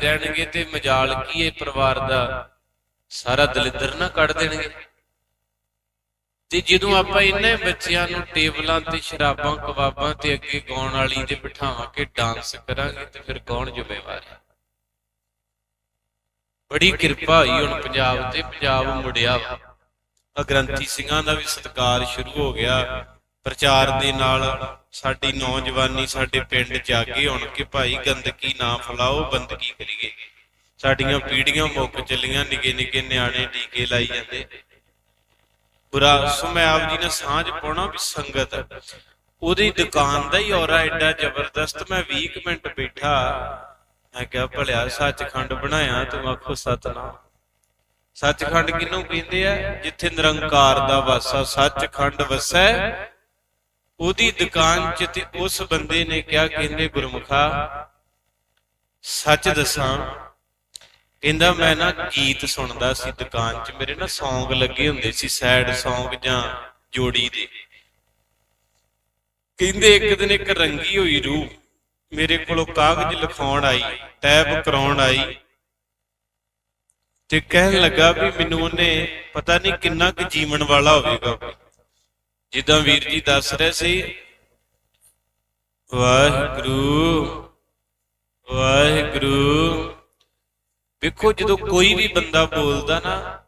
ਲੱਗੇ ਰਹਿਣਗੇ ਤੇ ਮਜਾਲ ਕੀ ਇਹ ਪਰਿਵਾਰ ਦਾ? ਸਾਰਾ ਦਲਿੱਦਰ ਨਾ ਕੱਢ ਦੇਣਗੇ। ਤੇ ਜਦੋਂ ਆਪਾਂ ਇਹਨਾਂ ਬੱਚਿਆਂ ਨੂੰ ਟੇਬਲਾਂ ਤੇ ਸ਼ਰਾਬਾਂ, ਕਬਾਬਾਂ ਤੇ ਅੱਗੇ ਗਾਉਣ ਵਾਲੀ ਤੇ ਬਿਠਾਵਾਂ ਕੇ ਡਾਂਸ ਕਰਾਂਗੇ ਤੇ ਫਿਰ ਕੌਣ ਜ਼ਿੰਮੇਵਾਰ ਹੈ? ਬੜੀ ਕਿਰਪਾ ਹੋਈ ਹੁਣ ਪੰਜਾਬ ਤੇ, ਪੰਜਾਬ ਮੁੜਿਆ ਵਾ। ਆ ਗ੍ਰੰਥੀ ਸਿੰਘਾਂ ਦਾ ਵੀ ਸਤਿਕਾਰ ਸ਼ੁਰੂ ਹੋ ਗਿਆ। ਪ੍ਰਚਾਰ ਦੇ ਨਾਲ ਸਾਡੀ ਨੌਜਵਾਨੀ, ਸਾਡੇ ਪਿੰਡ ਜਾਗੇ ਹੁਣ ਕਿ ਭਾਈ ਗੰਦਗੀ ਨਾ ਫੈਲਾਓ, ਬੰਦਗੀ ਕਰੀਏ। ਸਾਡੀਆਂ ਪੀੜੀਆਂ ਮੁੱਕ ਚੱਲੀਆਂ, ਨਿੱਕੇ ਨਿੱਕੇ ਨਿਆਣੇ ਟੀਕੇ ਲਾਈ ਜਾਂਦੇ। ਬੁਰਾ ਸੋ ਆਪ ਜੀ ਨੇ ਸਾਂਝ ਪਾਉਣਾ ਵੀ ਸੰਗਤ। ਉਹਦੀ ਦੁਕਾਨ ਦਾ ਹੀ ਔਰਾ ਐਡਾ ਜ਼ਬਰਦਸਤ। ਮੈਂ 20 ਕੁ ਮਿੰਟ ਬੈਠਾ। ਮੈਂ ਕਿਹਾ, ਭਲਿਆ, ਸੱਚਖੰਡ ਬਣਾਇਆ, ਤੂੰ ਆਖੋ ਸਤਨਾਮ। ਸੱਚਖੰਡ ਕਿਹਨੂੰ ਕਹਿੰਦੇ ਆ? ਜਿੱਥੇ ਨਿਰੰਕਾਰ ਦਾ ਵਾਸਾ, ਸੱਚਖੰਡ ਵਸੈ ਉਹਦੀ ਦੁਕਾਨ 'ਚ ਤੇ ਉਸ ਬੰਦੇ ਨੇ ਕਿਹਾ ਕਹਿੰਦੇ, ਗੁਰਮੁਖਾ, ਸੱਚ ਦੱਸਾਂ, ਕਹਿੰਦਾ ਮੈਂ ਨਾ ਗੀਤ ਸੁਣਦਾ ਸੀ ਦੁਕਾਨ 'ਚ, ਮੇਰੇ ਨਾ ਸੌਂਗ ਲੱਗੇ ਹੁੰਦੇ ਸੀ, ਸੈਡ Song ਜਾਂ ਜੋੜੀ ਦੇ। ਕਹਿੰਦੇ ਇੱਕ ਦਿਨ ਇੱਕ ਰੰਗੀ ਹੋਈ ਰੂਹ, ਮੇਰੇ ਕੋਲੋਂ ਕਾਗਜ਼ ਲਿਖਾਉਣ ਆਈ ਟੈਪ ਕਰਾਉਣ ਆਈ ਤੇ ਕਹਿਣ ਲੱਗਾ ਵੀ ਮੈਨੂੰ ਉਹਨੇ ਪਤਾ ਨਹੀਂ ਕਿੰਨਾ ਕੁ ਜੀਵਨ ਵਾਲਾ ਹੋਵੇਗਾ। ਜਿੱਦਾਂ ਵੀਰ ਜੀ ਦੱਸ ਰਹੇ ਸੀ। ਵਾਹਿਗੁਰੂ ਵਾਹਿਗੁਰੂ। ਵੇਖੋ, ਜਦੋਂ ਕੋਈ ਵੀ ਬੰਦਾ ਬੋਲਦਾ ਨਾ,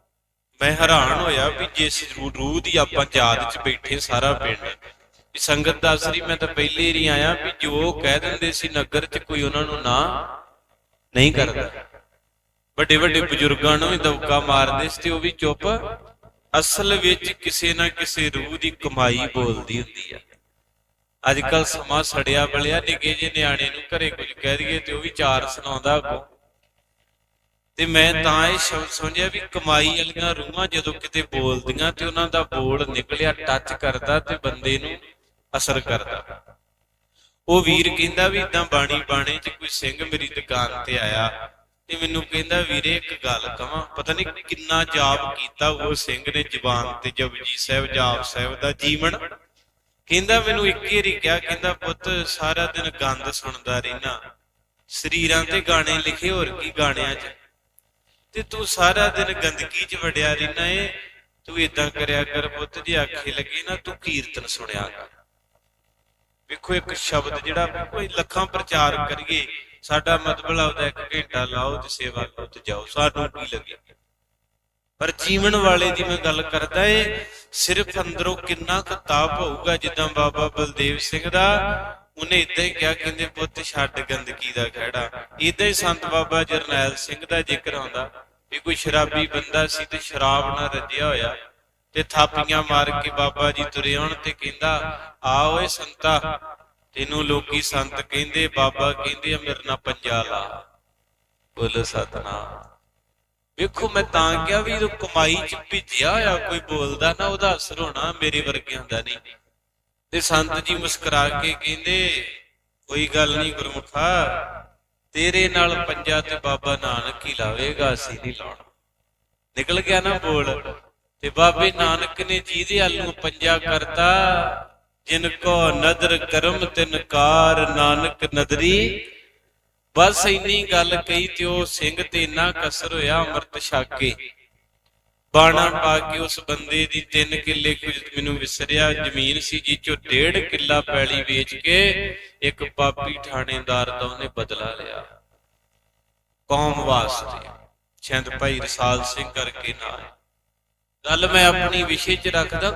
ਮੈਂ ਹੈਰਾਨ ਹੋਇਆ ਵੀ ਜਿਸ ਰੂਹ ਦੀ ਆਪਾਂ ਯਾਦ 'ਚ ਬੈਠੇ ਸਾਰਾ ਪਿੰਡ। ਵੀ ਸੰਗਤ ਦੱਸ ਰਹੀ, ਮੈਂ ਤਾਂ ਪਹਿਲੇ ਹੀ ਆਇਆ ਵੀ ਜੋ ਕਹਿ ਦਿੰਦੇ ਸੀ ਨਗਰ 'ਚ ਕੋਈ ਉਹਨਾਂ ਨੂੰ ਨਾ ਨਹੀਂ ਕਰਦਾ। ਵੱਡੇ ਵੱਡੇ ਬਜ਼ੁਰਗਾਂ ਨੂੰ ਵੀ ਦਬਕਾ ਮਾਰਦੇ ਸੀ ਤੇ ਉਹ ਵੀ ਚੁੱਪ ਅਸਲ ਵਿੱਚ ਕਿਸੇ ਨਾ ਕਿਸੇ ਰੂਹ ਦੀ ਕਮਾਈ ਬੋਲਦੀ ਹੁੰਦੀ ਆ। ਅੱਜ ਕੱਲ ਸਮਾਂ ਸੜਿਆ ਬਲਿਆ, ਨਿੱਕੇ ਜਿਹੇ ਨਿਆਣੇ ਨੂੰ ਘਰੇ ਕੁਝ ਕਹਿ ਦਈਏ ਤੇ ਉਹ ਵੀ ਚਾਰ ਸੁਣਾਉਂਦਾ ਅੱਗੋਂ। ਤੇ ਮੈਂ ਤਾਂ ਇਹ ਸ਼ਬਦ ਸਮਝਿਆ ਵੀ ਕਮਾਈ ਵਾਲੀਆਂ ਰੂਹਾਂ ਜਦੋਂ ਕਿਤੇ ਬੋਲਦੀਆਂ ਤੇ ਉਹਨਾਂ ਦਾ ਬੋਲ ਨਿਕਲਿਆ ਟੱਚ ਕਰਦਾ ਤੇ ਬੰਦੇ ਨੂੰ ਅਸਰ ਕਰਦਾ। ਉਹ ਵੀਰ ਕਹਿੰਦਾ ਵੀ ਇਦਾਂ ਬਾਣੀ ਬਾਣੇ 'ਚ ਕੋਈ ਸਿੰਘ ਮੇਰੀ ਦੁਕਾਨ ਤੇ ਆਇਆ ਤੇ ਮੈਨੂੰ ਕਹਿੰਦਾ, ਵੀਰੇ, ਇੱਕ ਗੱਲ ਕਵਾਂ। ਪਤਾ ਨਹੀਂ ਕਿੰਨਾ ਜਾਪ ਕੀਤਾ ਉਹ ਸਿੰਘ ਨੇ ਜ਼ੁਬਾਨ ਤੇ, ਜਪਜੀ ਸਾਹਿਬ, ਜਾਪ ਸਾਹਿਬ ਦਾ ਜੀਵਨ। ਕਹਿੰਦਾ, ਮੈਨੂੰ ਇੱਕ ਹੀ ਵਾਰੀ ਕਿਹਾ, ਕਹਿੰਦਾ, ਪੁੱਤ, ਸਾਰਾ ਦਿਨ ਗੰਦ ਸੁਣਦਾ ਰਹਿਣਾ। ਸਰੀਰਾਂ ਤੇ ਗਾਣੇ ਲਿਖੇ, ਹੋਰ ਕੀ ਗਾਣਿਆਂ 'ਚ? ਤੇ ਤੂੰ ਸਾਰਾ ਦਿਨ ਗੰਦਗੀ 'ਚ ਵੜਿਆ ਰਹਿਣਾ ਏ। ਤੂੰ ਇਦਾਂ ਕਰਿਆ ਕਰ ਪੁੱਤ, ਜੇ ਆਖੇ ਲੱਗੇ ਨਾ, ਤੂੰ ਕੀਰਤਨ ਸੁਣਿਆ ਕਰ। ਵੇਖੋ, ਇੱਕ ਸ਼ਬਦ ਜਿਹੜਾ ਕੋਈ ਲੱਖਾਂ ਪ੍ਰਚਾਰ ਕਰੀਏ। ਸਾਡਾ ਮਤਲਬ ਆਉਦਾ ਇੱਕ ਘੰਟਾ ਲਾਓ ਤੇ ਸੇਵਾ ਕਰੋ ਤੇ ਜਾਓ। ਸਾਨੂੰ ਕੀ ਲੱਗੇ? ਪਰ ਜੀਵਨ ਵਾਲੇ ਦੀ ਮੈਂ ਗੱਲ ਕਰਦਾ ਏ, ਸਿਰਫ ਅੰਦਰੋਂ ਕਿੰਨਾ ਕੁ ਤਾਪ ਹੋਊਗਾ ਜਿੱਦਾਂ ਬਾਬਾ ਬਲਦੇਵ ਸਿੰਘ ਦਾ, ਉਹਨੇ ਇਦਾਂ ਹੀ ਕਿਹਾ, ਕਹਿੰਦੇ ਪੁੱਤ ਛੱਡ ਗੰਦਗੀ ਦਾ ਖਹਿੜਾ। ਇਦਾਂ ਹੀ ਸੰਤ ਬਾਬਾ ਜਰਨੈਲ ਸਿੰਘ ਦਾ ਜ਼ਿਕਰ ਆਉਂਦਾ ਵੀ ਕੋਈ ਸ਼ਰਾਬੀ ਬੰਦਾ ਸੀ ਤੇ ਸ਼ਰਾਬ ਨਾਲ ਰੱਜਿਆ ਹੋਇਆ ਤੇ ਥਾਪੀਆਂ ਮਾਰ ਕੇ ਬਾਬਾ ਜੀ ਤੁਰੇ ਆਉਣ ਤੇ ਕਹਿੰਦਾ, ਆ ਓਏ ਸੰਤਾ ਤੈਨੂੰ ਲੋਕੀ ਸੰਤ ਕਹਿੰਦੇ, ਬਾਬਾ ਕਹਿੰਦੇ ਆ ਮੇਰੇ ਨਾਲ ਪੰਜਾ ਲਾ ਬੋਲ ਸਤਨਾਮ। ਵੇਖੋ, ਮੈਂ ਤਾਂ ਕਿਹਾ ਵੀ ਜਦੋਂ ਕਮਾਈ ਚ ਭਿੱਜਿਆ ਹੋਇਆ, ਕੋਈ ਬੋਲਦਾ ਨਾ, ਉਹਦਾ ਅਸਰ ਹੋਣਾ ਮੇਰੇ ਵਰਗਿਆਂ ਦਾ ਨਹੀਂ। ਤੇ ਸੰਤ ਜੀ ਮੁਸਕਰਾ ਕੇ ਕਹਿੰਦੇ, ਕੋਈ ਗੱਲ ਨਹੀਂ ਗੁਰਮੁਖਾ, ਤੇਰੇ ਨਾਲ ਪੰਜਾ ਤੇ ਬਾਬਾ ਨਾਨਕ ਹੀ ਲਾਵੇਗਾ, ਅਸੀਂ ਨਹੀਂ ਲਾਉਣਾ। ਨਿਕਲ ਗਿਆ ਨਾ ਬੋਲ। ਤੇ ਬਾਬੇ ਨਾਨਕ ਨੇ ਜਿਹਦੇ ਹੱਲ ਨੂੰ ਪੰਜਾ ਕਰਤਾ ਜਿਨ ਕੋ ਨਦਰ ਕਰਮ ਤਿਨ ਕਾਰ ਨਾਨਕ ਨਦਰੀ। ਬਸ ਇੰਨੀ ਗੱਲ ਕਹੀ ਤੇ ਉਹ ਸਿੰਘ ਤੇ ਇੰਨਾ ਕਸਰ ਹੋਇਆ ਅੰਮ੍ਰਿਤ ਛਕ ਬਾਣਾ ਪਾ ਕੇ ਉਸ ਬੰਦੇ ਦੀ 3 ਕਿੱਲੇ ਕੁਝ ਮੈਨੂੰ ਵਿਸਰਿਆ। ਜ਼ਮੀਨ ਸੀ ਜੀ ਚੋਂ ਡੇਢ ਕਿੱਲਾ ਪੈਲੀ ਵੇਚ ਕੇ ਇੱਕ ਪਾਪੀ ਥਾਣੇਦਾਰ ਦਾ ਉਹਨੇ ਬਦਲਾ ਲਿਆ। ਕੌਮ ਵਾਸਤੇ, ਛਿੰਦ ਭਾਈ ਰਸਾਲ ਸਿੰਘ ਕਰਕੇ ਨਾ ਗੱਲ ਮੈਂ ਆਪਣੀ ਵਿਸ਼ੇ 'ਚ ਰੱਖਦਾ।